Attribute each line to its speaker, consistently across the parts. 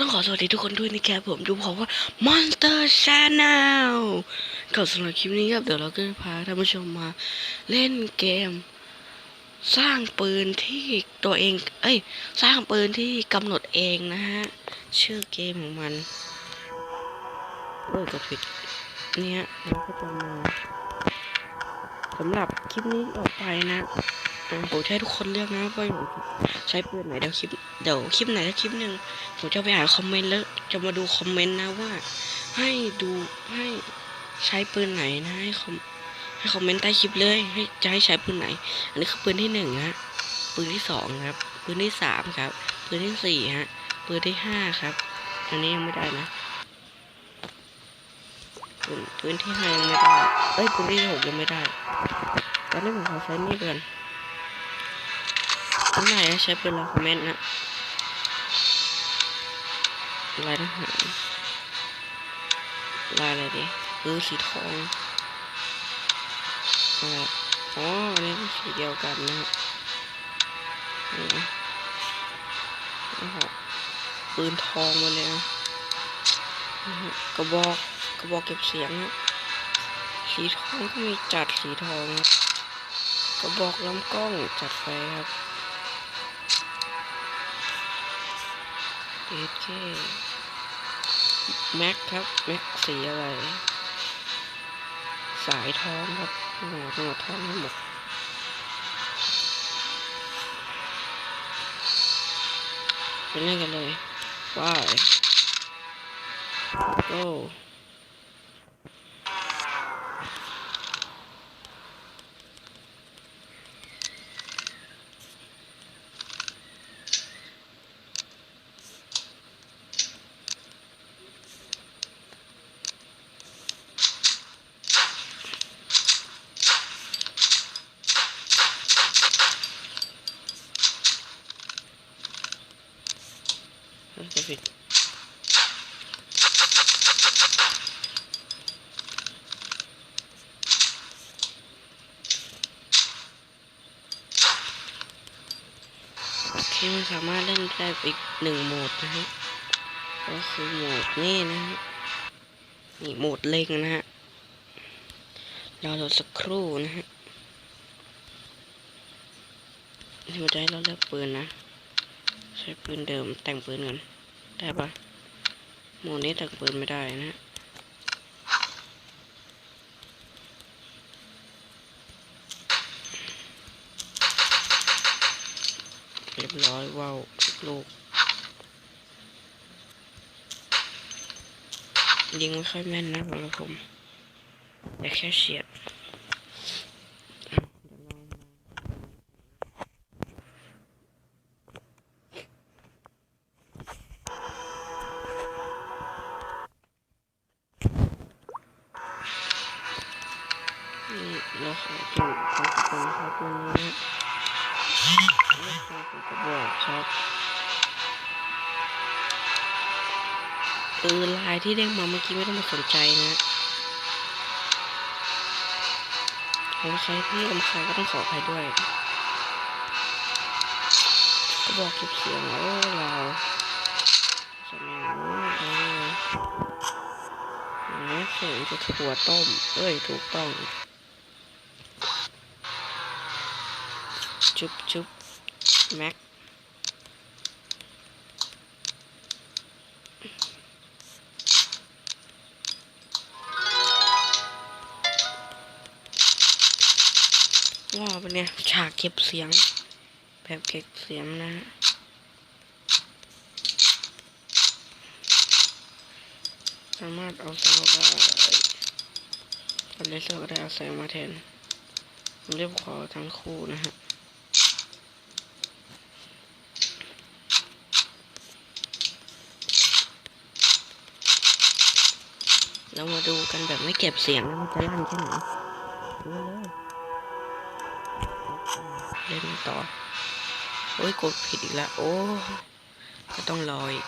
Speaker 1: ต้องขอสวัสดีทุกคนด้วยนะครับผมดูผมว่า Monster Channel ก็สำหรับคลิปนี้ครับ เดี๋ยวเราก็จะพาท่านผู้ชมมาเล่นเกม สร้างปืนที่ตัวเอง เอ้ย สร้างปืนที่กำหนดเองนะฮะ ชื่อเกมของมันเลิกกับผิดเนี่ยเราก็จะมาสำหรับคลิปนี้ออกไปนะ ผมจะให้ทุกคนเลือกนะว่าผมใช้ปืนไหนเดี๋ยวคลิปเดี๋ยวคลิปไหนถ้าคลิปหนึ่งผมจะไปอ่านคอมเมนต์แล้วจะมาดูคอมเมนต์นะว่า ให้ดูให้ใช้ปืนไหนนะให้คอมให้คอมเมนต์ใต้คลิปเลยให้จะให้ใช้ปืนไหน อันนี้คือปืนที่หนึ่งฮะปืนที่สองครับปืนที่สามครับปืนที่สี่ฮะปืนที่ห้าครับ อันนี้ยังไม่ได้นะปืนปืนที่ห้ายังไม่ได้เอ้ยปืนที่หกยังไม่ได้ตอนนี้ผมขอใช้นี่ก่อน อันไหนใช้ปืนลาคอมเมนต์นะลายทหารลายอะไรดีปืนสีทองอะไรอ๋ออันนี้สีเดียวกันนะฮะนี่นะปืนทองมาเลยนะนะฮะกระบอกกระบอกเก็บเสียงนะสีทองก็มีจัดสีทองครับกระบอกลำกล้องจัดไฟครับ เอเคแม็กครับ แม็กสีอะไร สายทองครับโอ้โหจังหวะทองทั้งหมดไปเล่นกันเลยว้ายโ o จะผิโอเคมันสามารถเล่นได้อีกหนึ่งโหมดนะฮะ ก็คือโหมดนี่นะฮะ นี่โหมดเล็งนะฮะรอเราสักครู่นะฮะนี่มันจะให้เราเลือกปืนนะ ใช้ปืนเดิมแต่งปืนกัน ได้ปะโหมดนี้แต่งปืนไม่ได้นะเรียบร้อยว้าวลูก ยิงไม่ค่อยแม่นนะสำหรับผมแต่แค่เฉียด นี่เราจุดขอบคุณครับตัวนี้นะแล้วขอเป็นกระบอกครับเออลายที่เด้งมาเมื่อกี้ไม่ต้องมาสนใจนะของใครที่ลำคาก็ต้องขออภัยด้วยกระบอกเก็บเสียงโอ้เราสมัยนู้นเออเสียงจะถั่วต้ม เอ้ย ถูกต้อง จุบจุบแม็กว้าวเป็นเนี่ยฉากเก็บเสียง แบบเก็บเสียงนะฮะสามารถเอาแสงได้เอาเลเซอร์ก็ได้เอาแสงมาแทน เรียกขอทั้งคู่นะฮะ เรามาดูกันแบบไม่เก็บเสียงนะมันจะลั่นแค่ไหนดูเลยเล่นต่อ โอ้ยกดผิดอีกแล้วโอ้ก็ต้องรออีก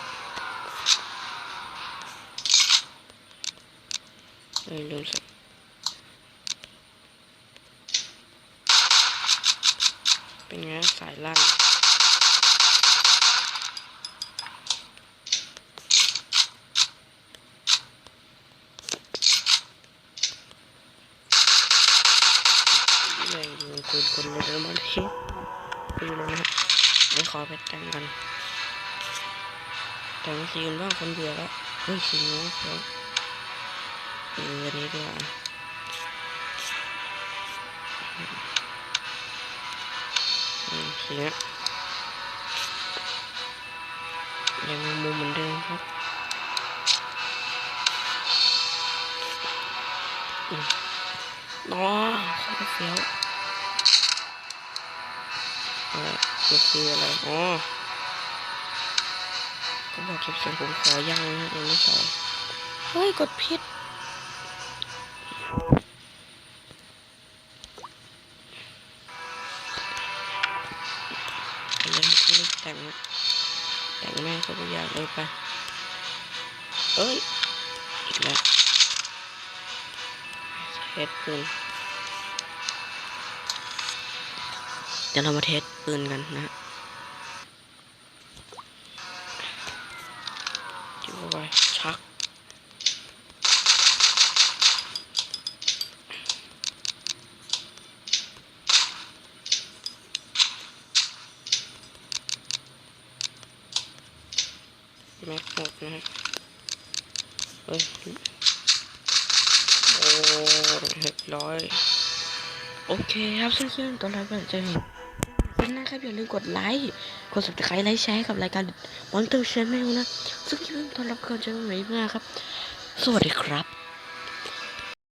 Speaker 1: เอ้ยลืมใส่เป็นไงสายลั่น ปืนคนเลยเดินมาเช็คไปดูเลยนะไม่ขอไปแต่งกัน แต่งสีกันบ้างคนเบื่อแล้วเฮ้ยสีนู้นเดี๋ยวเอออันนี้ดีกว่าอืมสีเนี้ยยังมุมเหมือนเดิมครับอืมอ๋อโคตรเฟี้ยว มันคืออะไร อ๋อก็บอกเก็บเสียงผมขอยังนะยังไม่ใส่เฮ้ย กดผิดอันนี้ต้องรีบแต่งนะแต่งแม่งก็ทุกอย่างเลยไป เอ้ย อีกแล้วเทสปืน เดี๋ยวเรามาเทสปืนกันนะฮะจิ้มเข้าไปชัก แม็กหมดนะฮะเฮ้ย โอ้เรียบร้อย โอเคครับซึ่งซึ่งตอนแรกก็จะเห็ นซึ่งนะครับ อย่าลืมกดไลค์กด subscribe ไลค์แชร์กับรายการ Monster Channel นะ ซึ่งคลิปนี้ตอนรับก่อนจะไม่ไหวมากครับ สวัสดีครับ